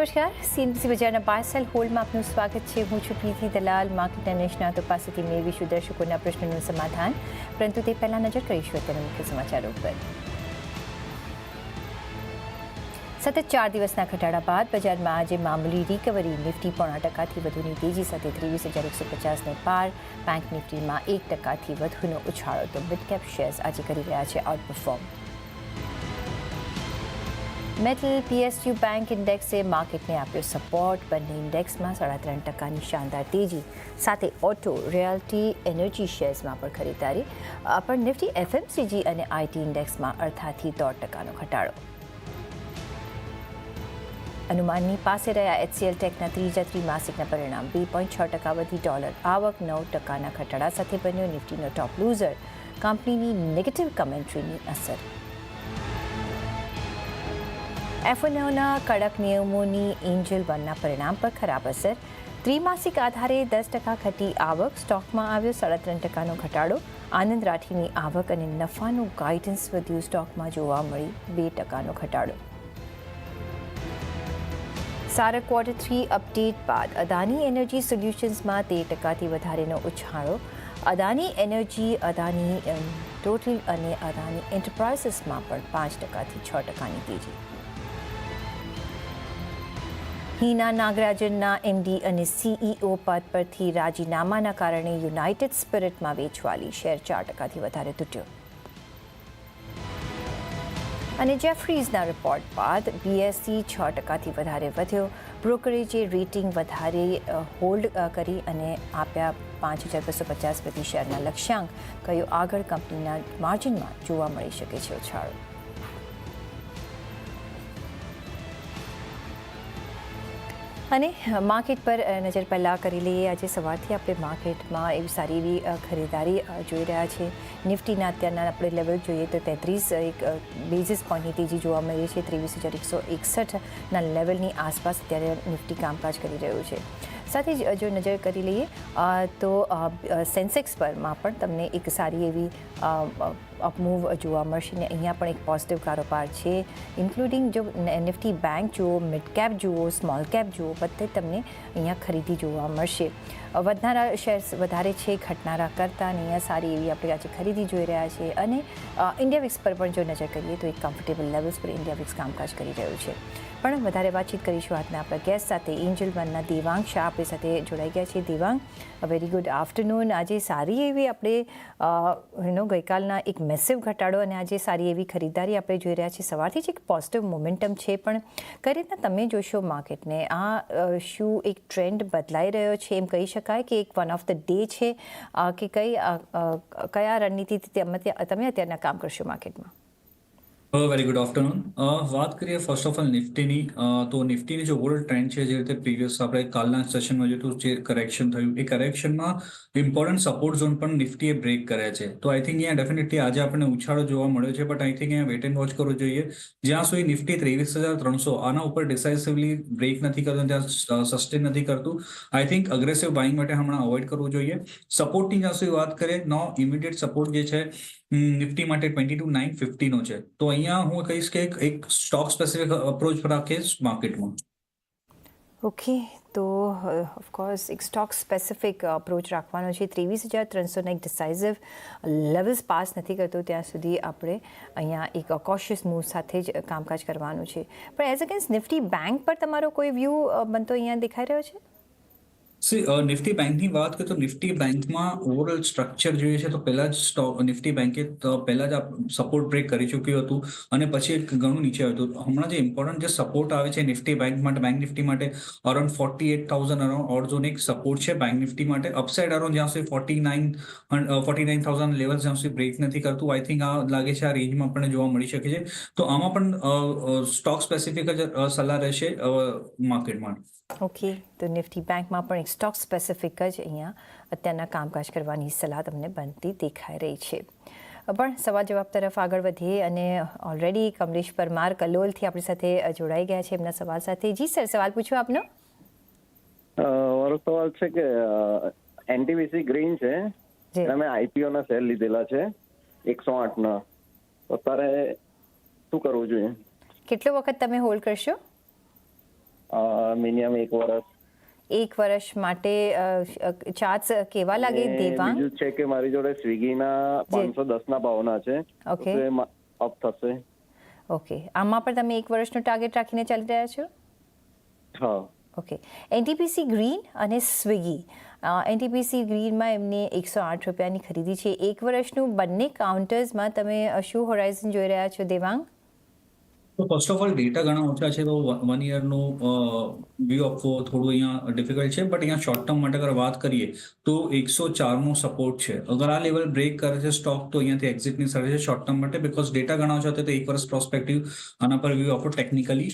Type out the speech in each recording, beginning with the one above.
નમસ્કાર. સીએમસી બજારના પાર્સલ હોલમાં આપનું સ્વાગત છે. હું છું પ્રીતિ દલાલ માર્કેટના નિષ્ણાતો પાસેથી મેળવીશું દર્શકોના પ્રશ્નોનું સમાધાન. પરંતુ તે પહેલાં નજર કરીશું અત્યારે મુખ્ય સમાચારો પર સતત ચાર દિવસના ઘટાડા બાદ બજારમાં આજે મામૂલી રિકવરી નિફ્ટી પોણા ટકાથી વધુની તેજી સાથે ત્રેવીસ હજાર એકસો પચાસને પાર. બેંક નિફ્ટીમાં એક ટકાથી વધુનો ઉછાળો. તો મિડકેપ શેર્સ આજે કરી રહ્યા છે outperform metal PSU bank ઇન્ડેક્સે માર્કેટને આપ્યો સપોર્ટ બંને ઇન્ડેક્સમાં સાડા ત્રણ ટકાની શાનદાર તેજી. સાથે ઓટો રિયાલ્ટી એનર્જી શેર્સમાં પણ ખરીદારી પણ નિફ્ટી એફએમસીજી અને આઈટી ઇન્ડેક્સમાં અડધાથી દોઢ ટકાનો ઘટાડો. અનુમાનની પાસે રહ્યા એચસીએલ ટેકના ત્રીજા ત્રિમાસિકના પરિણામ. બે પોઈન્ટ છ ટકા વધી ડોલર આવક, નવ ટકાના ઘટાડા સાથે બન્યો નિફ્ટીનો ટોપ લૂઝર કંપનીની નેગેટિવ કમેન્ટ્રીની અસર. એફએનઓના કડક નિયમોની એન્જલ વનના પરિણામ પર ખરાબ અસર. ત્રિમાસિક આધારે દસ ટકા ઘટી આવક, સ્ટોકમાં આવ્યો સાડા ત્રણ ટકાનો ઘટાડો. આનંદ રાઠીની આવક અને નફાનું ગાઈડન્સ વધ્યું, સ્ટોકમાં જોવા મળી બે ટકાનો ઘટાડો. સારા ક્વાર્ટર થ્રી અપડેટ બાદ અદાની એનર્જી સોલ્યુશન્સમાં તેર ટકાથી વધારેનો ઉછાળો. અદાની એનર્જી અદાની ટોટલ અને અદાની એન્ટરપ્રાઇઝીસમાં પણ પાંચ ટકાથી છ ટકાની તેજી. હિના નાગરાજનના એમડી અને સીઈઓ પદ પરથી રાજીનામાના કારણે યુનાઇટેડ સ્પિરિટમાં વેચવાલી. શેર ચાર ટકાથી વધારે તૂટ્યો. અને જેફ્રીઝના રિપોર્ટ બાદ બીએસસી છ ટકાથી વધારે વધ્યો. બ્રોકરેજે રેટિંગ વધારે હોલ્ડ કરી અને આપ્યા પાંચ હજાર બસો પચાસ પ્રતિ શેરના લક્ષ્યાંક. કયો આગળ કંપનીના માર્જિનમાં જોવા મળી શકે છે? ઉછાળો. અને માર્કેટ પર નજર પહેલાં કરી લઈએ. આજે સવારથી આપણે માર્કેટમાં એવી સારી એવી ખરીદારી જોઈ રહ્યા છે નિફ્ટીના અત્યારના આપણે લેવલ જોઈએ તો તેત્રીસ એક બેઝિસ પોઈન્ટની તેજી જોવા મળી છે. ત્રેવીસ હજાર એકસો એકસઠના લેવલની આસપાસ અત્યારે નિફ્ટી કામકાજ કરી રહ્યું છે. સાથે જ જો નજર કરી લઈએ તો સેન્સેક્સ પરમાં પણ તમને એક સારી એવી અપમૂવ જોવા મળશે ને અહીંયા પણ એક પોઝિટિવ કારોબાર છે. ઇન્ક્લુડિંગ જો એનએફટી બેંક જુઓ મિડ કેપ જુઓ સ્મોલ કેપ જુઓ, બધે તમને અહીંયા ખરીદી જોવા મળશે. વધનારા શેર્સ વધારે છે, ઘટનારા કરતાં અને અહીંયા સારી એવી આપણે આજે ખરીદી જોઈ રહ્યા છે. અને ઇન્ડિયા વિક્સ પર પણ જો નજર કરીએ તો એક કમ્ફર્ટેબલ લેવલ્સ પર ઇન્ડિયા વિક્સ કામકાજ કરી રહ્યું છે. પણ વધારે વાતચીત કરીશું આજના આપણા ગેસ્ટ સાથે. એન્જલ વનના દેવાંગ શાહ આપણી સાથે જોડાઈ ગયા છે. દેવાંગ વેરી ગુડ આફ્ટરનૂન આજે સારી એવી આપણે યુનો ગઈકાલના એક મેસિવ ઘટાડો અને આજે સારી એવી ખરીદારી આપણે જોઈ રહ્યા છીએ. સવારથી જ એક પોઝિટિવ મોમેન્ટમ છે, પણ કઈ રીતના તમે જોશો માર્કેટને? આ શું એક ટ્રેન્ડ બદલાઈ રહ્યો છે? એમ કહી શકાય કે એક વન ઓફ ધ ડે છે? કે કઈ કયા રણનીતિથી તમે અત્યારના કામ કરશો માર્કેટમાં? વેરી ગુડ આફ્ટરનૂન વાત કરીએ ફર્સ્ટ ઓફ ઓલ નિફ્ટીની. તો નિફ્ટીની જે ઓવરઓલ ટ્રેન્ડ છે, જે રીતે પ્રીવિયસ આપણે કાલના સેશનમાં જોયું જે કરેક્શન થયું, એ કરેક્શનમાં ઇમ્પોર્ટન્ટ સપોર્ટ ઝોન પણ નિફ્ટીએ બ્રેક કર્યા છે. તો આઈ થિંક અહીંયા ડેફિનેટલી આજે આપણને ઉછાળો જોવા મળ્યો છે બટ આઈ થિંક અહીંયા વેટ એન્ડ વોચ કરવો જોઈએ. જ્યાં સુધી નિફ્ટી ત્રેવીસ હજાર ત્રણસો, આના ઉપર ડિસાઇસિવલી બ્રેક નથી કરતું, ત્યાં સસ્ટેન નથી કરતું. આઈ થિંક અગ્રેસિવ બાઇંગ માટે હમણાં અવોઇડ કરવું જોઈએ. સપોર્ટની જ્યાં સુધી વાત કરીએ નો ઇમિડિયેટ સપોર્ટ જે છે નિફ્ટી માટે ટ્વેન્ટી ટુ નાઇન ફિફ્ટીનો છે. તો અહીંયા હું કહીશ કે એક સ્ટોક સ્પેસિફિક અપ્રોચ રાખીશ માર્કેટમાં ઓકે તો ઓફકોર્સ એક સ્ટોક સ્પેસિફિક અપ્રોચ રાખવાનો છે. ત્રેવીસ હજાર ત્રણસોના એક ડિસાઇઝિવ લેવલ્સ પાસ નથી કરતો ત્યાં સુધી આપણે અહીંયા એક કોશિયસ મૂવ સાથે જ કામકાજ કરવાનું છે. પણ એઝ અગેન્સ્ટ નિફ્ટી બેંક પર તમારો કોઈ વ્યૂ બનતો અહીંયા દેખાઈ રહ્યો છે? સી નિફ્ટી બેંકની વાત કરીએ તો નિફ્ટી બેંકમાં ઓવરઓલ સ્ટ્રક્ચર જોઈએ છે, તો પહેલા જ સ્ટોક નિફ્ટી બેંકે પહેલા જ સપોર્ટ બ્રેક કરી ચૂક્યું હતું અને પછી ઘણું નીચે આવ્યું હતું. હમણાં જે ઇમ્પોર્ટન્ટ જે સપોર્ટ આવે છે નિફ્ટી બેંક માટે બેંક નિફ્ટી માટે around forty eight thousand around ઓર એક સપોર્ટ છે બેંક નિફ્ટી માટે. અપસાઇડ અરાઉન્ડ જ્યાં સુધી forty nine forty nine thousand level જ્યાં સુધી બ્રેક નથી કરતું આઈ થિંક આ લાગે છે આ રેન્જમાં આપણને જોવા મળી શકે છે. તો આમાં પણ સ્ટોક સ્પેસિફિક જ સલાહ રહેશે માર્કેટમાં ઓકે તો નિફ્ટી બેંકમાં પણ સ્ટોક સ્પેસિફિક જ અહીંયા અત્યારના કામકાજ કરવાની સલાહ તમને બનતી દેખાઈ રહી છે. પણ સવાલ જવાબ તરફ આગળ વધીએ અને ઓલરેડી કમલેશ પરમાર કલોલથી આપણી સાથે જોડાઈ ગયા છે એમના સવાલ સાથે. જી સર સવાલ પૂછો આપનો. મારો સવાલ છે કે એનટીવીસી ગ્રીન છે. અમે આઈપીઓ ના શેર લીધેલા છે એકસો આઠ ના તો તારે શું કરવું જોઈએ? કેટલો વખત તમે હોલ્ડ કરશો? મિનિમમ એક વર્ષ એક વર્ષ માટે ચાર્જ કેવા લાગે દેવાંગ? બીજું છે કે મારી જોડે સ્વિગીના પાંચસો દસ ના ભાવના છે. ઓકે. અપ થશે. ઓકે. આમાં પણ તમે એક વર્ષનો ટાર્ગેટ રાખીને ચાલી રહ્યા છો? હા. ઓકે. એનટીપીસી ગ્રીન અને સ્વિગી એનટીપીસી ગ્રીનમાં એમને એકસો આઠ રૂપિયાની ખરીદી છે. એક વર્ષનું બંને કાઉન્ટર્સમાં તમે શું હોરાઇઝન જોઈ રહ્યા છો દેવાંગ? તો ફર્સ્ટ ઓફ ઓલ ડેટા ઘણા ઓછા છે તો વન યરનું વ્યૂ આપવો થોડું અહીંયા ડિફિકલ્ટ છે બટ અહીંયા શોર્ટ ટર્મ માટે અગર વાત કરીએ તો એકસો ચારનો સપોર્ટ છે. અગર આ લેવલ બ્રેક કરે છે સ્ટોક તો અહીંયાથી એક્ઝિટની સર્વે છે શોર્ટ ટર્મ માટે બિકોઝ ડેટા ઘણા ઓછા હતા તો એક વર્ષ પ્રોસ્પેક્ટિવ આના પર વ્યૂ આપવો ટેકનિકલી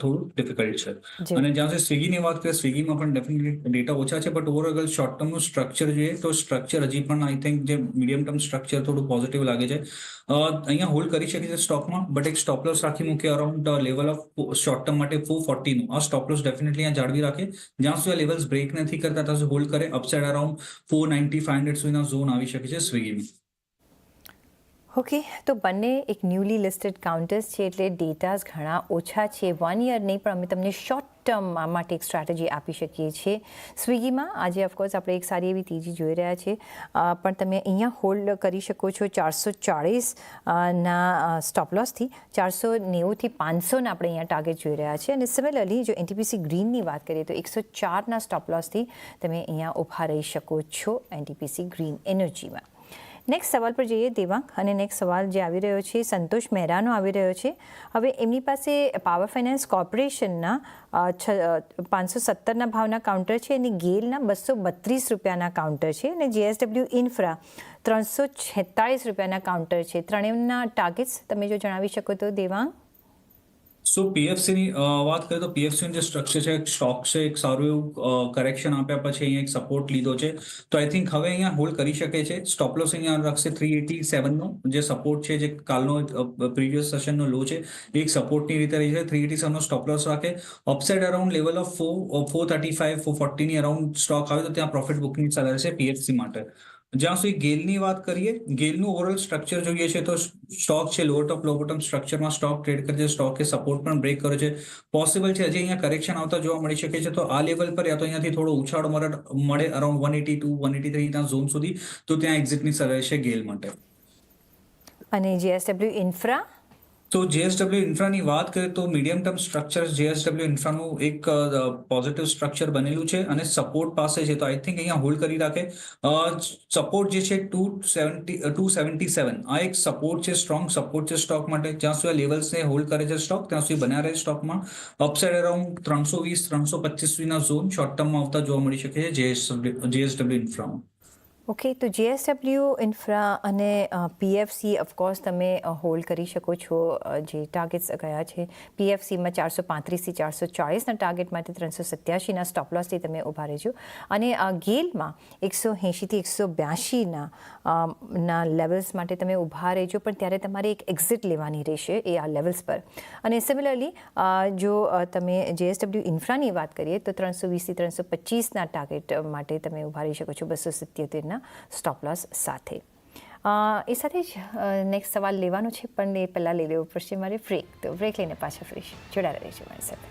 થોડું ડિફિકલ્ટ છે. જી. અને જ્યાં સુધી સ્વિગીની વાત કરીએ સ્વિગીમાં પણ ડેફિનેટલી ડેટા ઓછા છે બટ ઓવરઓલ અગર શોર્ટ ટર્મનું સ્ટ્રક્ચર જોઈએ તો સ્ટ્રક્ચર હજી પણ આઈ થિંક જે મીડિયમ ટર્મ સ્ટ્રક્ચર થોડું પોઝિટિવ લાગે છે. અ, અહીંયા હોલ્ડ કરી શકે છે સ્ટોકમાં બટ એક સ્ટોપ લોસ રાખી મૂકે around level of short term માટે ફોર ફોર્ટીનું આ સ્ટોપ લોસ ડેફિનેટલી અહીંયા જાળવી રાખે. જ્યાં સુધી લેવલ્સ બ્રેક નથી કરતા, ત્યાં સુધી હોલ્ડ કરે. Upside around four ninety five hundred સુધીના ઝોન આવી શકે છે સ્વિગીમાં ઓકે તો બંને એક ન્યૂલી લિસ્ટેડ કાઉન્ટર્સ છે, એટલે ડેટાઝ ઘણા ઓછા છે. વન યર નહીં, પણ અમે તમને શોર્ટ ટર્મ માટે એક સ્ટ્રેટેજી આપી શકીએ છીએ. સ્વિગીમાં આજે ઓફકોર્સ આપણે એક સારી એવી તેજી જોઈ રહ્યા છે પણ તમે અહીંયા હોલ્ડ કરી શકો છો ચારસો ચાળીસના ના સ્ટોપ ચારસો નેવુંથી પાંચસોના આપણે અહીંયા ટાર્ગેટ જોઈ રહ્યા છે અને સિમિલરલી જો એનટીપીસી ગ્રીનની વાત કરીએ તો એકસો ચારના સ્ટોપલોસથી તમે અહીંયા ઊભા રહી શકો છો એનટીપીસી ગ્રીન એનર્જીમાં નેક્સ્ટ સવાલ પર જઈએ દેવાંગ અને નેક્સ્ટ સવાલ જે આવી રહ્યો છે, સંતોષ મહેરાનો આવી રહ્યો છે. હવે એમની પાસે પાવર ફાઇનાન્સ કોર્પોરેશનના પાંચસો સત્તરના ભાવના કાઉન્ટર છે અને ગેલના બસો બત્રીસ રૂપિયાના કાઉન્ટર છે અને જીએસડબલ્યુ ઇન્ફ્રા ત્રણસો છેતાળીસ રૂપિયાના કાઉન્ટર છે. ત્રણેયના ટાર્ગેટ્સ તમે જો જણાવી શકો તો દેવાંગ? સો પીએફસીની વાત કરીએ તો પીએફસીનું જે સ્ટ્રક્ચર છે સ્ટોક છે, એક સારું એવું કરેક્શન આપ્યા પછી અહીંયા એક સપોર્ટ લીધો છે. તો આઈ થિંક હવે અહીંયા હોલ્ડ કરી શકે છે. સ્ટોપ લોસ અહીંયા રાખશે થ્રી એટી સેવનનો જે સપોર્ટ છે, જે કાલનો પ્રીવિયસ સેશનનો લો છે એક સપોર્ટની રીતે રહી છે. થ્રી એટી સેવનનો સ્ટોપ લોસ રાખે. Upside around level of four four thirty five four ફોર્ટીની around stock આવે તો ત્યાં પ્રોફિટ બુકિંગ ચાલે છે પીએફસી માટે. જ્યાં સુધી ગેલની વાત કરીએ, ગેલનું ઓવરઓલ સ્ટ્રક્ચર જોઈએ છે તો સ્ટોક છે લોઅર ટોપ લોઅર ટોપ સ્ટ્રક્ચરમાં સ્ટોક ટ્રેડ કરે છે સ્ટોકે સપોર્ટ પણ બ્રેક કરે છે. પોસિબલ છે હજી અહીંયા કરેક્શન આવતા જોવા મળી શકે છે તો આ લેવલ પર યા તો અહીંયાથી થોડો ઉછાળો મળે મળે around one eighty two one eighty three zone સુધી તો ત્યાં એક્ઝિટની સર છે ગેલ માટે. અને જીએસડબલ્યુ ઇન્ફ્રા તો જેએસડબલ્યુ ઇન્ફ્રાની વાત કરીએ તો મીડિયમ ટર્મ સ્ટ્રક્ચર જેએસડબલ્યુ ઇન્ફ્રાનું એક પોઝિટિવ સ્ટ્રક્ચર બનેલું છે અને સપોર્ટ પાસે છે. તો આઈ થિંક અહીંયા હોલ્ડ કરી રાખે. સપોર્ટ જે છે two seventy two seventy seven આ એક સપોર્ટ છે સ્ટ્રોંગ સપોર્ટ છે સ્ટોક માટે. જ્યાં સુધી લેવલ્સને હોલ્ડ કરે છે સ્ટોક ત્યાં સુધી બન્યા રહે સ્ટોકમાં અપસાઇડ અરાઉન્ડ ત્રણસો વીસ, ત્રણસો પચીસ સુધીના ઝોન શોર્ટ ટર્મમાં આવતા જોવા મળી શકે છે જેએસડબલ્યુ જેએસડબલ્યુ ઇન્ફ્રામાં ઓકે તો જીએસડબલ્યુ ઇન્ફ્રા અને પીએફસી ઓફકોર્સ તમે હોલ્ડ કરી શકો છો જે ટાર્ગેટ્સ ગયા છે. પીએફસીમાં ચારસો પાંત્રીસથી ચારસો ચાળીસના ટાર્ગેટ માટે ત્રણસો સત્યાસીના સ્ટોપલોસથી તમે ઊભા રહેજો. અને ગેલમાં એકસો એંશીથી એકસો બ્યાસીના ના લેવલ્સ માટે તમે ઊભા રહેજો, પણ ત્યારે તમારે એક એક્ઝિટ લેવાની રહેશે એ આ લેવલ્સ પર. અને સિમિલરલી જો તમે જીએસડબલ્યુ ઇન્ફ્રાની વાત કરીએ, તો ત્રણસો વીસથી ત્રણસો પચીસના ટાર્ગેટ માટે તમે ઊભા રહી શકો છો, બસો સિત્યોતેરના સ્ટોપ લોસ સાથે. એ સાથે જ નેક્સ્ટ સવાલ લેવાનો છે, પણ એ પહેલાં લઈ લેવો પડશે મારે બ્રેક તો બ્રેક લઈને પાછા ફરીશ. જોડાયેલા રહીશું મારી સાથે.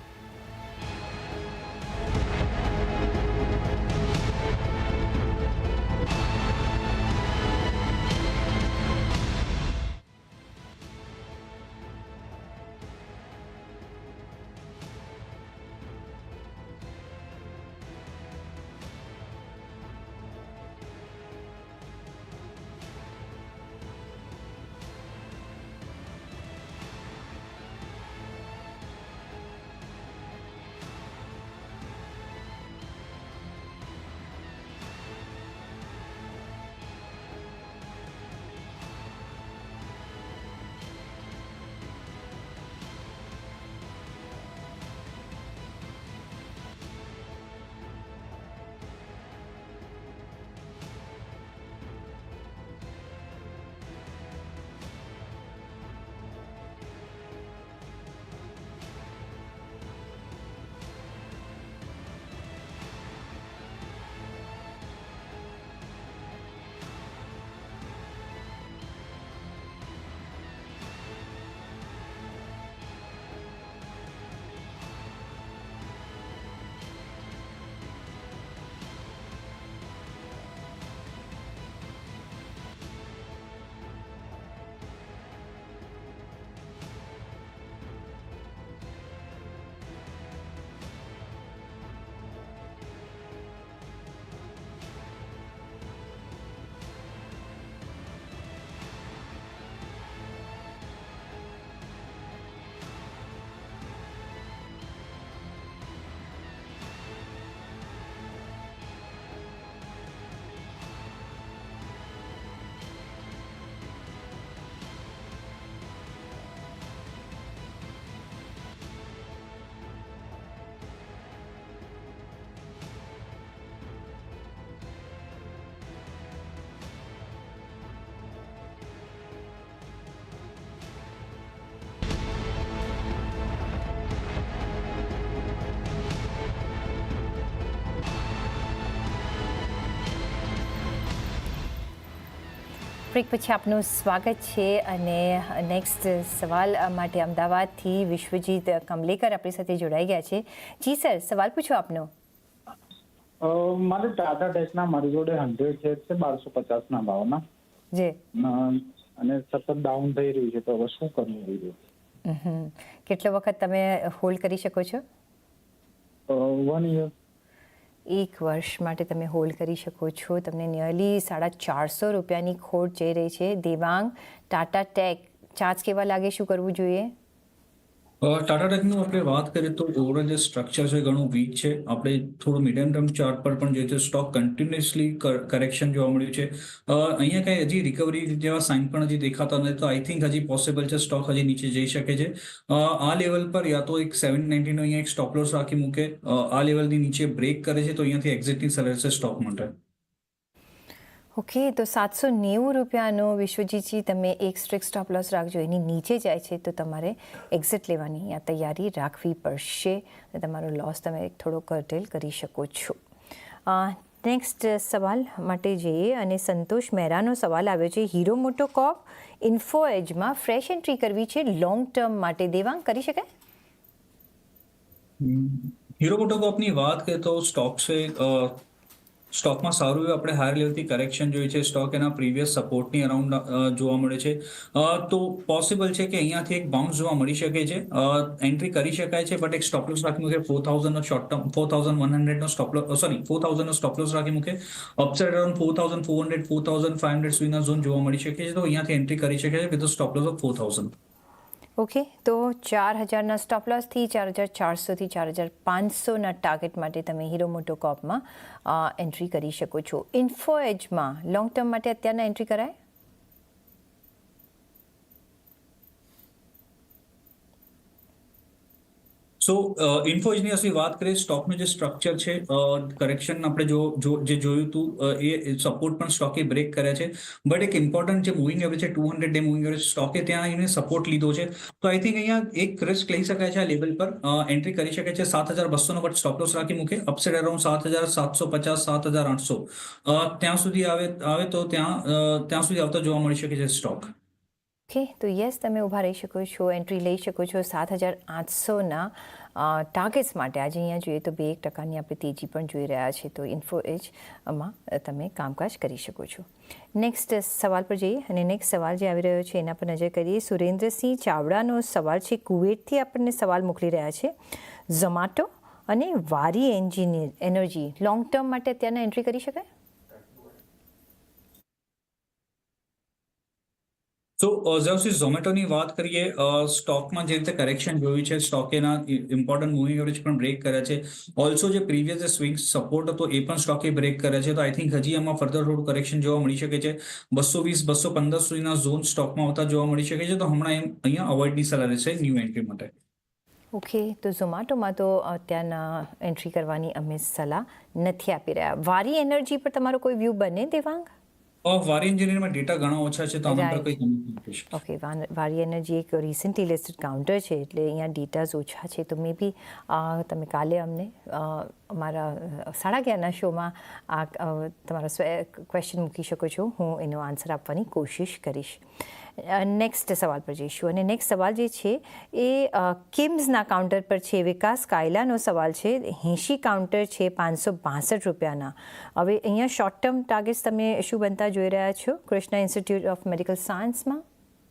બ્રેક પછી આપનું સ્વાગત છે અને નેક્સ્ટ સવાલ માટે અમદાવાદથી વિશ્વજીત કમલેકર આપણી સાથે જોડાઈ ગયા છે. જી સર સવાલ પૂછો આપનો. મારે ટાટા ટેકના મારી જોડે હંડ્રેડ શેર છે બારસો પચાસના ભાવના. જે. અને સતત ડાઉન થઈ રહ્યું છે તો હવે શું કરવું જોઈએ? કેટલો વખત તમે હોલ્ડ કરી શકો છો? વન યર એક વર્ષ માટે તમે હોલ્ડ કરી શકો છો. તમને નિયરલી સાડા ચારસો રૂપિયાની ખોટ જઈ રહી છે. દેવાંગ ટાટા ટેક ચાર્જ કેવા લાગે? શું કરવું જોઈએ? ટાટા ટેકનું આપણે વાત કરીએ તો ઓવરઓલ જે સ્ટ્રક્ચર છે ઘણું વીક છે. આપણે થોડું મીડિયમ ટર્મ ચાર્ટ પર પણ જોઈએ છે સ્ટોક કન્ટિન્યુઅસલી કરેક્શન જોવા મળ્યું છે. અહીંયા કંઈ હજી રિકવરી જેવા સાઇન પણ હજી દેખાતા નથી. તો આઈ થિંક હજી પોસિબલ છે સ્ટોક હજી નીચે જઈ શકે છે. આ લેવલ પર યા તો એક સેવન નાઇન્ટીનો અહીંયા એક સ્ટોપ લોસ રાખી મૂકે. આ લેવલની નીચે બ્રેક કરે છે તો અહીંયાથી એક્ઝિટની છે સ્ટોક માટે. ઓકે, તો સાતસો નેવું રૂપિયાનો વિશ્વજીતજી, તમે એક સ્ટ્રિક સ્ટોપ લોસ રાખજો. એની નીચે જાય છે, તો તમારે એક્ઝિટ લેવાની અહીંયા તૈયારી રાખવી પડશે. અને તમારો લોસ તમે થોડો કરટેલ કરી શકો છો. નેક્સ્ટ સવાલ માટે જઈએ અને સંતોષ મહેરાનો સવાલ આવ્યો છે. હીરો મોટો કોપ ઇન્ફો એજમાં ફ્રેશ એન્ટ્રી કરવી છે. લોંગ ટર્મ માટે દેવાંગ કરી શકાય? હીરો મોટોકોપની વાત કરીએ તો સ્ટોક છે સ્ટોકમાં સારું એવું આપણે હાયર લેવલથી કરેક્શન જોઈએ છે. સ્ટોક એના પ્રીવિયસ સપોર્ટની અરાઉન્ડ જોવા મળે છે. તો પોસિબલ છે કે અહીંયાથી એક બાઉન્સ જોવા મળી શકે છે. એન્ટ્રી કરી શકાય છે બટ એક સ્ટોપ લોસ રાખી મૂકે. Four થાઉઝન્ડનો short term four thousand one હંડ્રેડનો stop loss sorry four થાઉઝન્ડનો સ્ટોપ લોસ રાખી મૂકે. Upside around four thousand four hundred four thousand five hundred સુધીના ઝોન જોવા મળી શકે છે. તો અહીંયાથી એન્ટ્રી કરી શકે છે with stop loss of four thousand okay તો ચાર હજારના સ્ટોપ લોસથી ચાર હજાર ચારસોથી ચાર હજાર પાંચસોના ટાર્ગેટ માટે તમે હીરો મોટો કોપમાં એન્ટ્રી કરી શકો છો. ઇન્ફો એજમાં લોંગ ટર્મ માટે અત્યારના એન્ટ્રી કરાય? સો ઇન્ફોજની ਅਸੀਂ વાત કરીએ સ્ટોકનું જે સ્ટ્રક્ચર છે કરેક્શન આપણે જો જો જોયું હતું એ સપોર્ટ પણ સ્ટોકે બ્રેક કર્યા છે. બટ એક ઇમ્પોર્ટન્ટ જે મૂવિંગ એવરેજ છે two hundred day moving average સ્ટોકે ત્યાં એને સપોર્ટ લીધો છે. તો આઈ થિંક અહીંયા એક રિસ્ક લઈ શકાય છે આ લેવલ પર. એન્ટ્રી કરી શકે છે સાત હજાર બસોનો બટ સ્ટોપ લોસ રાખી મૂકે. અપસેડ અરાઉન્ડ સાત હજાર સાતસો પચાસ, સાત હજાર આઠસો. ત્યાં સુધી આવે આવે તો ત્યાં ત્યાં સુધી આવતા જોવા મળી શકે છે સ્ટોક ઓકે, તો યસ, તમે ઊભા રહી શકો છો, એન્ટ્રી લઈ શકો છો સાત હજાર આઠસોના ટાર્ગેટ્સ માટે. આજે અહીંયા જોઈએ તો બે એક ટકાની આપણે તેજી પણ જોઈ રહ્યા છે. તો ઇન્ફો એજમાં તમે કામકાજ કરી શકો છો. નેક્સ્ટ સવાલ પર જઈએ અને નેક્સ્ટ સવાલ જે આવી રહ્યો છે એના પર નજર કરીએ. સુરેન્દ્રસિંહ ચાવડાનો સવાલ છે. કુવેટથી આપણને સવાલ મોકલી રહ્યા છે. ઝોમાટો અને વારી એન્જિનિયર, એનર્જી. લોંગ ટર્મ માટે અત્યારના એન્ટ્રી કરી શકાય? જ્યાં સુધી ઝોમેટોની વાત કરીએ સ્ટોકમાં જે રીતે કરેક્શન જોયું છે સ્ટોક એના ઇમ્પોર્ટન્ટ મૂવિંગ એવરેજ પણ બ્રેક કરે છે. ઓલ્સો જે પ્રીવિયસ જે સ્વિંગ સપોર્ટ હતો, એ પણ સ્ટોકે બ્રેક કરે છે. તો આઈ થિંક હજી એમાં ફર્ધર રોડ કરેક્શન જોવા મળી શકે છે. બસો વીસ, બસો પંદર સુધીના ઝોન સ્ટોકમાં આવતા જોવા મળી શકે છે. તો હમણાં એમ અહીંયા અવોઇડની સલાહ રહેશે ન્યૂ એન્ટ્રી માટે. ઓકે તો ઝોમાટોમાં તો અત્યારના એન્ટ્રી કરવાની અમે સલાહ નથી આપી રહ્યા. વારી એનર્જી પર તમારો કોઈ વ્યૂ બને, દેવાંગ? વારી એન્જિનિયરમાં ડેટા ઘણા ઓછા છે તો આના પર. કોઈ. ઓકે વારી એનર્જી એક રિસન્ટલી લિસ્ટેડ કાઉન્ટર છે એટલે અહીંયા ડેટાઝ ઓછા છે તો મે બી તમે કાલે અમને અમારા સાડા અગિયારના શોમાં આ તમારો ક્વેશ્ચન મૂકી શકો છો. હું એનો આન્સર આપવાની કોશિશ કરીશ. નેક્સ્ટ સવાલ પર જઈશું. અને નેક્સ્ટ સવાલ જે છે એ કિમ્સના કાઉન્ટર પર છે. વિકાસ કાયલાનો સવાલ છે. એંશી કાઉન્ટર છે પાંચસો બાસઠ રૂપિયાના. હવે અહીંયા શોર્ટ ટર્મ ટાર્ગેટ્સ તમે શું બનતા જોઈ રહ્યા છો? કૃષ્ણા ઇન્સ્ટિટ્યૂટ ઓફ મેડિકલ સાયન્સમાં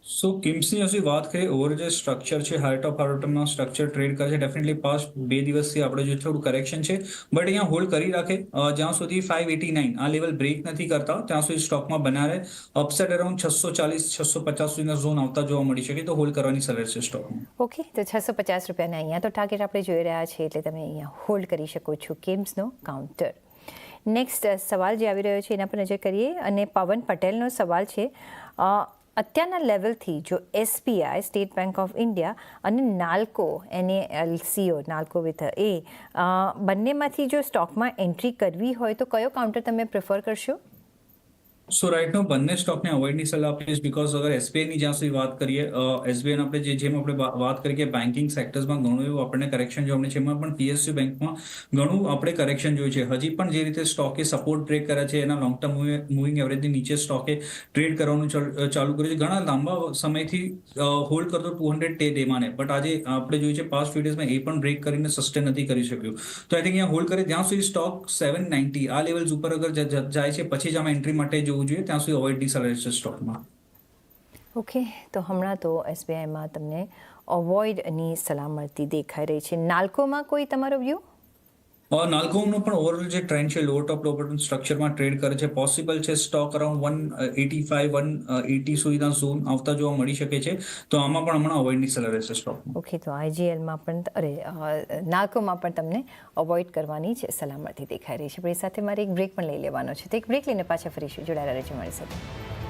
સો કિમ્સની હજી વાત કરીએ ઓવર જે સ્ટ્રક્ચર છે હાર્ટ ઓફ હાર્ટમાં સ્ટ્રક્ચર ટ્રેડ કરે છે ડેફિનેટલી પાસ્ટ બે દિવસથી આપણે જે થોડું કરેક્શન છે બટ અહીંયા હોલ્ડ કરી રાખે જ્યાં સુધી ફાઈવ એટી નાઇન આ લેવલ બ્રેક નથી કરતા ત્યાં સુધી સ્ટોકમાં બના રહે અપસેટ અરાઉન્ડ છસો ચાલીસ છસો પચાસ સુધીના ઝોન આવતા જોવા મળી શકે તો હોલ્ડ કરવાની સલાહ છે સ્ટોકમાં ઓકે તો છસો પચાસ રૂપિયાના અહીંયા તો ટાર્ગેટ આપણે જોઈ રહ્યા છીએ એટલે તમે અહીંયા હોલ્ડ કરી શકો છો કિમ્સનો કાઉન્ટર નેક્સ્ટ સવાલ જે આવી રહ્યો છે એના પર નજર કરીએ અને પવન પટેલનો સવાલ છે અત્યારના લેવલથી જો SBI State Bank of India અને નાલ્કો એને એલસીઓ નાલ્કો વિથ એ બંનેમાંથી જો સ્ટોકમાં એન્ટ્રી કરવી હોય તો કયો કાઉન્ટર તમે પ્રિફર કરશો? સો રાઈટ નો બંને સ્ટોકને અવોઇડની સલાહ આપીશ બીકોઝ અગર એસબીઆઈની જ્યાં સુધી વાત કરીએ એસબીઆઈ આપણે જે, જેમ આપણે વાત કરીએ કે બેન્કિંગ સેક્ટર્સમાં ઘણું એવું આપણને કરેક્શન જોવા મળે છે. એમાં પણ પીએસયુ બેંકમાં ઘણું આપણે કરેક્શન જોયું છે. હજી પણ જે રીતે સ્ટોકે સપોર્ટ બ્રેક કરે છે, એના લોંગ ટર્મ મૂવિંગ એવરેજની નીચે સ્ટોકે ટ્રેડ કરવાનું ચલ- કર્યું છે. ઘણા લાંબા સમયથી હોલ્ડ કરતો ટુ હંડ્રેડ ટે ડેમાં બટ આજે આપણે જોયું છે પાસ્ટ ફ્યુ ડેઝમાં એ પણ બ્રેક કરીને સસ્ટેન નથી કરી શક્યું. તો આઈ થિંક અહીંયા હોલ્ડ કરે. ત્યાં સુધી સ્ટોક સેવન નાઇન્ટી આ લેવલ્સ ઉપર અગર જ- જ- જાય છે, પછી જ આમાં એન્ટ્રી માટે જવું જોઈએ, ત્યાં સુધી અવોઇડની સલાહ સ્ટોકમાં ઓકે તો હમણાં તો એસબીઆઈમાં તમને અવોઇડની સલાહ મળતી દેખાઈ રહી છે. નાલ્કોમાં કોઈ તમારો વ્યૂ નાલ્કોમનો પણ ઓવરઓલ જે ટ્રેન્ડ છે લોઅર ટોપ લોઅર બોટમ સ્ટ્રક્ચરમાં ટ્રેડ કરે છે. પોસિબલ છે stock around one eighty five one eighty સુધીના ઝોન આવતા જોવા મળી શકે છે. તો આમાં પણ હમણાં અવોઇડની સલાહ રહેશે સ્ટોક ઓકે તો આઈજીએલમાં પણ અરે નાલ્કોમાં પણ તમને અવોઇડ કરવાની છે સલાહ મળતી દેખાઈ રહી છે. સાથે મારે એક બ્રેક પણ લઈ લેવાનો છે. તો એક બ્રેક લઈને પાછા ફરીશું. જોડાયેલા રહેજો મારી સાથે.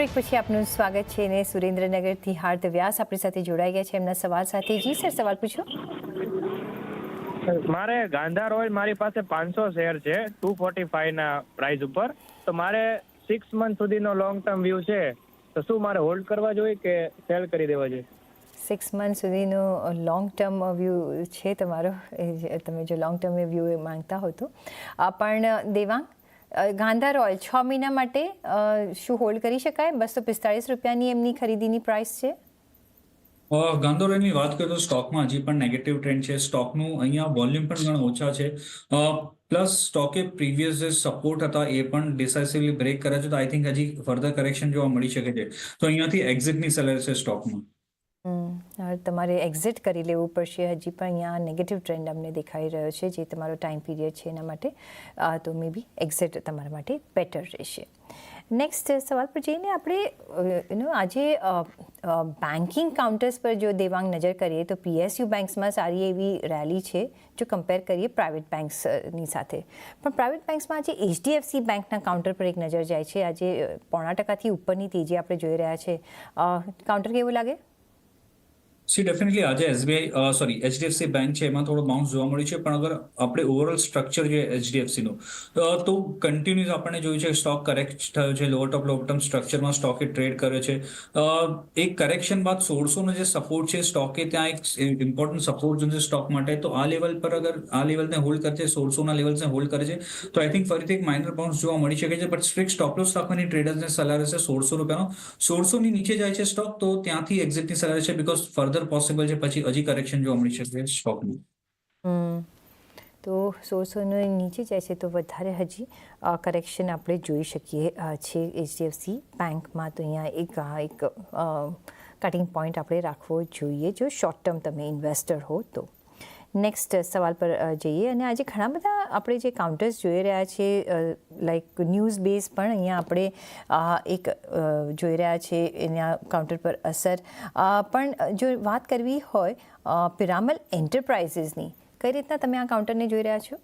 બ્રેક પછી આપનું સ્વાગત છે ને સુરેન્દ્રનગરથી હાર્દ વ્યાસ. આપણી સાથે જોડાઈ ગયા છે એમના સવાલ સાથે. જી સર સવાલ પૂછો. મારે ગાંધાર ઓઇલ મારી પાસે પાંચસો શેર છે ટુ ફોર્ટી ફાઈવ ના પ્રાઇસ ઉપર. તો મારે સિક્સ મંથ સુધીનો લોંગ ટર્મ વ્યૂ છે. તો શું મારે હોલ્ડ કરવા જોઈએ કે સેલ કરી દેવા જોઈએ? સિક્સ મંથ સુધીનો લોંગ ટર્મ વ્યૂ છે તમારો. તમે જો લોંગ ટર્મ વ્યૂ માંગતા હો તો. પણ દેવાંગ ગાંધાર ઓઇલ છ મહિના માટે શું હોલ્ડ કરી શકાય? બસો પિસ્તાળીસ રૂપિયાની એમની ખરીદીની પ્રાઇસ છે? ગાંધોરાની વાત કરીએ તો સ્ટોકમાં હજી પણ નેગેટિવ ટ્રેન્ડ છે. સ્ટોકનું અહીંયા વોલ્યુમ પણ ઘણા ઓછા છે. પ્લસ સ્ટોકે પ્રીવિયસ જે સપોર્ટ હતા એ પણ ડિસાઇસિવલી બ્રેક કર્યા છે. તો આઈ થિંક હજી ફર્ધર કરેક્શન જોવા મળી શકે છે. તો અહીંયાથી એક્ઝિટની સેલર છે સ્ટોકમાં હવે તમારે એક્ઝિટ કરી લેવું પડશે. હજી પણ અહીંયા નેગેટિવ ટ્રેન્ડ અમને દેખાઈ રહ્યો છે, જે તમારો ટાઈમ પીરિયડ છે એના માટે. તો મે બી એક્ઝિટ તમારા માટે બેટર રહેશે. નેક્સ્ટ સવાલ પર જઈને આપણે યુનો આજે બેન્કિંગ કાઉન્ટર્સ પર જો દેવાંગ નજર કરીએ તો પીએસયુ બેંક્સમાં સારી એવી રેલી છે, જો કમ્પેર કરીએ પ્રાઇવેટ બેન્ક્સની સાથે. પણ પ્રાઇવેટ બેન્ક્સમાં આજે એચડીએફસી બેન્કના કાઉન્ટર પર એક નજર જાય છે. આજે પોણા ટકાથી ઉપરની તેજી આપણે જોઈ રહ્યા છે. કાઉન્ટર કેવું લાગે? સી ડેફિનેટલી આજે એસબીઆઈ સોરી એચડીએફસી બેંક છે એમાં થોડો બાઉન્સ જોવા મળ્યું છે પણ અગર આપણે ઓવરઓલ સ્ટ્રક્ચર જોઈએ એચડીએફસીનું તો કન્ટિન્યુઅસ આપણે જોયું છે સ્ટોક કરેક્ટ થયો છે લોઅર ટોપ લોઅર ટર્મ સ્ટ્રક્ચરમાં સ્ટોકે ટ્રેડ કર્યો છે. અ, એક કરેક્શન બાદ સોળસોનો જે સપોર્ટ છે સ્ટોકે ત્યાં એક ઇમ્પોર્ટન્ટ સપોર્ટ છે સ્ટોક માટે તો આ લેવલ પર અગર આ લેવલને હોલ્ડ કરે છે સોળસોના લેવલ્સને હોલ્ડ કરે છે તો આઈ થિંક ફરીથી એક માઇનર બાઉન્સ જોવા મળી શકે છે બટ સ્ટ્રિક્ટ સ્ટોપ લોસ રાખવાની ટ્રેડર્સને સલાહ રહેશે સોળસો રૂપિયાનો. સોળસોની નીચે જાય છે સ્ટોક તો ત્યાંથી એક્ઝિટની સલાહ રહેશે બીકોઝ ફર્ધર પોસિબલ છે, પછી હજી કરેક્શન જોવા મળી શકે સ્ટોકનું તો સોળસોનો નીચે જાય છે, તો વધારે હજી કરેક્શન આપણે જોઈ શકીએ છીએ એચડીએફસી બેંકમાં તો અહીંયા એક એક કટિંગ પોઈન્ટ આપણે રાખવો જોઈએ, જો શોર્ટ ટર્મ તમે ઇન્વેસ્ટર હો તો. નેક્સ્ટ સવાલ પર જઈએ. અને આજે ઘણા બધા આપણે જે કાઉન્ટર્સ જોઈ રહ્યા છે લાઈક ન્યૂઝ બેઝ પણ અહીંયા આપણે એક જોઈ રહ્યા છે એના કાઉન્ટર પર અસર. પણ જો વાત કરવી હોય પિરામલ એન્ટરપ્રાઇઝીસની કઈ રીતના તમે આ કાઉન્ટરને જોઈ રહ્યા છો?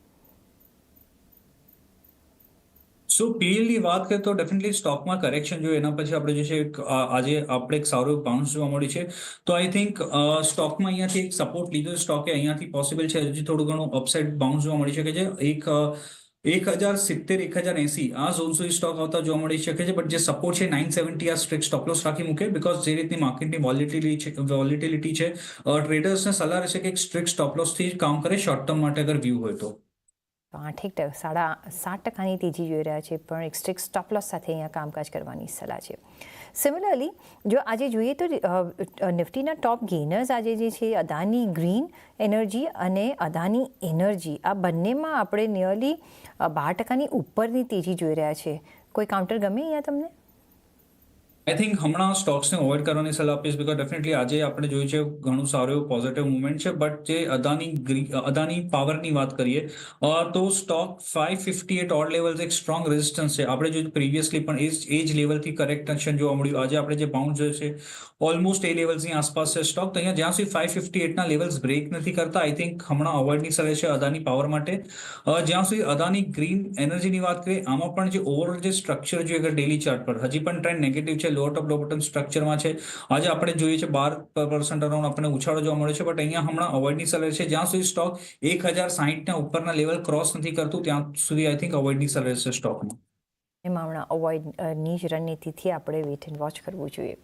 સો પીએલની વાત કરીએ તો ડેફિનેટલી સ્ટોકમાં કરેક્શન જોઈએ. એના પછી આપણે જે છે આજે આપણે એક સારું બાઉન્સ જોવા મળી છે. તો આઈ થિંક સ્ટોકમાં અહીંયાથી એક સપોર્ટ લીધો સ્ટોકે અહીંયાથી પોસિબલ છે. હજી થોડું ઘણું અપસાઇડ બાઉન્સ જોવા મળી શકે છે. એક એક હજાર સિત્તેર, એક હજાર એસી આ ઝોન સુધી સ્ટોક આવતા જોવા મળી શકે છે. બટ જે સપોર્ટ છે નાઇન સેવન્ટી આ સ્ટ્રિક્ટ સ્ટોપલોસ રાખી મૂકે બીકોઝ જે રીતની માર્કેટની વોલિટિલિટી છે વોલિટિલિટી છે ટ્રેડર્સને સલાહ રહેશે કે એક સ્ટ્રિક્ટ સ્ટોપલોસથી કામ કરે શોર્ટ ટર્મ માટે અગર વ્યૂ હોય તો. આઠેક સાડા સાત ટકાની તેજી જોઈ રહ્યા છે, પણ એક સ્ટ્રિક્ટ સ્ટોપ લોસ સાથે અહીંયા કામકાજ કરવાની સલાહ છે. સિમિલરલી જો આજે જોઈએ તો નિફ્ટીના ટોપ ગેનર્સ આજે જે છે, અદાની ગ્રીન એનર્જી અને અદાની એનર્જી આ બંનેમાં આપણે નિયરલી બાર ટકાની ઉપરની તેજી જોઈ રહ્યા છે. કોઈ કાઉન્ટર ગમે અહીંયા તમને? આઈ થિંક હમણાં સ્ટોક્સને અવોઇડ કરવાની સલાહ આપીશ બીકોઝ ડેફિનેટલી આજે આપણે જોયું છે ઘણું સારું એવું પોઝિટિવ મુવમેન્ટ છે. બટ જે અદાની અદાની પાવરની વાત કરીએ તો stock five fifty eight odd levels એક સ્ટ્રોંગ રેઝિસ્ટન્સ છે. આપણે જોયું પ્રીવિયસલી પણ એ જ એ જ લેવલથી કરેક્શન જોવા મળ્યું. આજે આપણે જે બાઉન્ડ જોયું છે ઓલમોસ્ટ એ લેવલ્સની આસપાસ છે સ્ટોક તો અહીંયા જ્યાં સુધી ફાઈવ ફિફ્ટી એટના લેવલ્સ બ્રેક નથી કરતા આઈ થિંક હમણાં અવોઇડની સલાહ છે અદાની પાવર માટે. જ્યાં સુધી અદાની ગ્રીન એનર્જીની વાત કરીએ, આમાં પણ જે ઓવરઓલ જે સ્ટ્રક્ચર જોઈએ ડેલી ચાર્ટ પર, હજી પણ ટ્રેન્ડ નેગેટિવ છે. લોઅર ટોપ લો બોટમ સ્ટ્રક્ચરમાં છે. આજે આપણે જોઈએ છે બાર પર્સન્ટ અરાઉન્ડ આપણને ઉછાળો જોવા મળ્યો છે બટ અહીંયા હમણાં અવોઇડની સલર છે. જ્યાં સુધી સ્ટોક એક હજાર સાહીઠના ઉપરના લેવલ ક્રોસ નથી કરતું ત્યાં સુધી આઈ થિંક અવોઇડની સલર છે સ્ટોકમાં એમાં હમણાં અવોઇડની જ રણનીતિથી આપણે વેઇટ એન્ડ વોચ કરવું જોઈએ.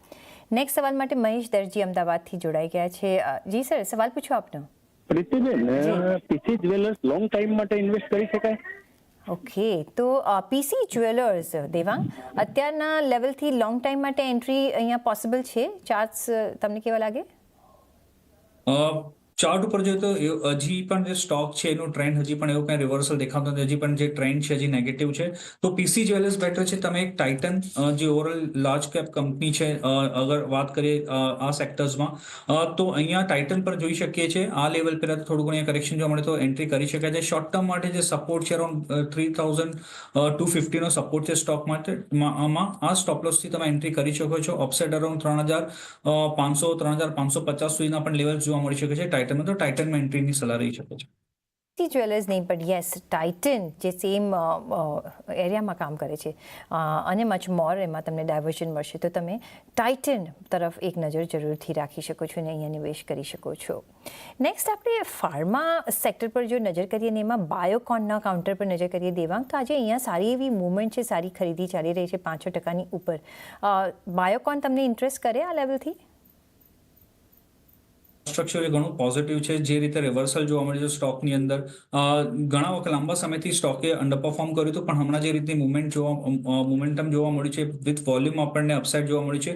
નેક્સ્ટ સવાલ માટે મહેશ દરજી અમદાવાદથી જોડાઈ ગયા છે. જી સર સવાલ પૂછો આપનો. પ્રીતિબેન. પીસી જ્વેલર્સ લોંગ ટાઈમ માટે ઇન્વેસ્ટ કરી શકાય? ઓકે તો પીસી જ્વેલર્સ દેવાંગ અત્યારના લેવલથી લોંગ ટાઈમ માટે એન્ટ્રી અહીંયા પોસિબલ છે? ચાર્જ તમને કેવા લાગે? ચાર્ટ ઉપર જોઈએ તો હજી પણ જે સ્ટોક છે, એનું ટ્રેન્ડ હજી પણ એવું કઈ રિવર્સલ દેખાતો નથી. હજી પણ જે ટ્રેન્ડ છે, હજી નેગેટિવ છે. તો પીસી જ્વેલર્સ બેટર છે. તમે એક ટાઇટન જે ઓવરઓલ લાર્જ કેપ કંપની છે અગર વાત કરીએ આ સેક્ટર્સમાં તો અહીંયા ટાઇટન પર જોઈ શકીએ છીએ. આ લેવલ પર થોડું ઘણું કરેક્શન જોવા મળે તો એન્ટ્રી કરી શકાય છે. શોર્ટ ટર્મ માટે જે સપોર્ટ છે અરાઉન્ડ થ્રી થાઉઝન્ડ ટુ ફિફ્ટીનો સપોર્ટ છે સ્ટોક માટે આમાં. આ સ્ટોપ લોસથી તમે એન્ટ્રી કરી શકો છો. અપસાઇડ અરાઉન્ડ ત્રણ હજાર પાંચસો, ત્રણ હજાર પાંચસો પચાસ સુધીના પણ લેવલ જોવા મળી શકે છે ટાઇટનમાં તો ટાઇટનમાં એન્ટ્રીની સલાહ રહી શકે છે. સિટી જ્વેલર્સ નહીં પણ યસ ટાઇટન જે સેમ એરિયામાં કામ કરે છે. અને મચ મોર એમાં તમને ડાયવર્ઝન મળશે. તો તમે ટાઇટન તરફ એક નજર જરૂરથી રાખી શકો છો અને અહીંયા નિવેશ કરી શકો છો. નેક્સ્ટ આપણે ફાર્મા સેક્ટર પર જો નજર કરીએ ને એમાં બાયોકોનના કાઉન્ટર પર નજર કરીએ દેવાંગ, તો આજે અહીંયા સારી એવી મૂવમેન્ટ છે, સારી ખરીદી ચાલી રહી છે પાંચ છ ટકાની ઉપર. બાયોકોન તમને ઇન્ટરેસ્ટ કરે આ લેવલથી સ્ટ્રક્ચર એ ઘણું પોઝિટિવ છે. જે રીતે રિવર્સલ જોવા મળ્યું છે સ્ટોકની અંદર. ઘણા વખત લાંબા સમયથી સ્ટોકે અંડરપરફોર્મ કર્યું હતું, પણ હમણાં જે રીતની મુવમેન્ટ જોવા મોમેન્ટમ જોવા મળ્યું છે વિથ વોલ્યુમ આપણને અપસાઇડ જોવા મળ્યું છે.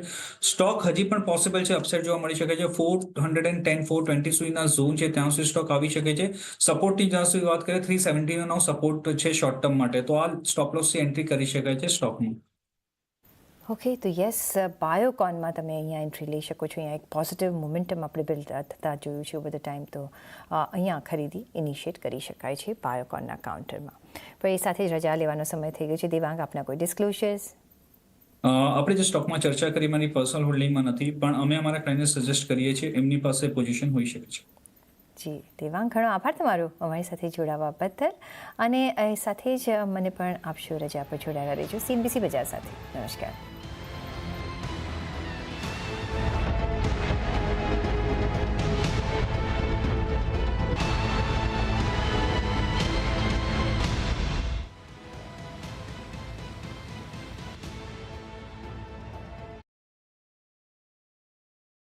સ્ટોક હજી પણ પોસિબલ છે અપસાઇડ જોવા મળી શકે છે. Four hundred and ten four twenty સુધીના ઝોન છે, ત્યાં સુધી સ્ટોક આવી શકે છે. સપોર્ટની જ્યાં સુધી વાત કરીએ થ્રી સેવન્ટીનો સપોર્ટ છે શોર્ટ ટર્મ માટે. તો આ સ્ટોપ લોસથી એન્ટ્રી કરી શકાય છે સ્ટોકમાં ઓકે તો યસ બાયોકોનમાં તમે અહીંયા એન્ટ્રી લઈ શકો છો. અહીંયા એક પોઝિટિવ મોમેન્ટમ આપણે બિલ્ડ થતા જોયું છે ઓવર ધ ટાઈમ તો અહીંયા ખરીદી ઇનિશિએટ કરી શકાય છે બાયોકોનના કાઉન્ટરમાં પણ એ સાથે જ રજા લેવાનો સમય થઈ ગયો છે. દેવાંગ આપના કોઈ ડિસ્ક્લોઝર્સ આપણે જે સ્ટોકમાં ચર્ચા કરી મારી પર્સનલ હોલ્ડિંગમાં નથી પણ અમે અમારા ક્લાયન્ટને સજેસ્ટ કરીએ છીએ એમની પાસે પોઝિશન હોઈ શકે છે. જી દેવાંગ ઘણો આભાર તમારો અમારી સાથે જોડાવા બદલ. અને એ સાથે જ મને પણ આપશો રજા પર જોડાયા રહેજો. સીનબીસી બજાર સાથે. નમસ્કાર.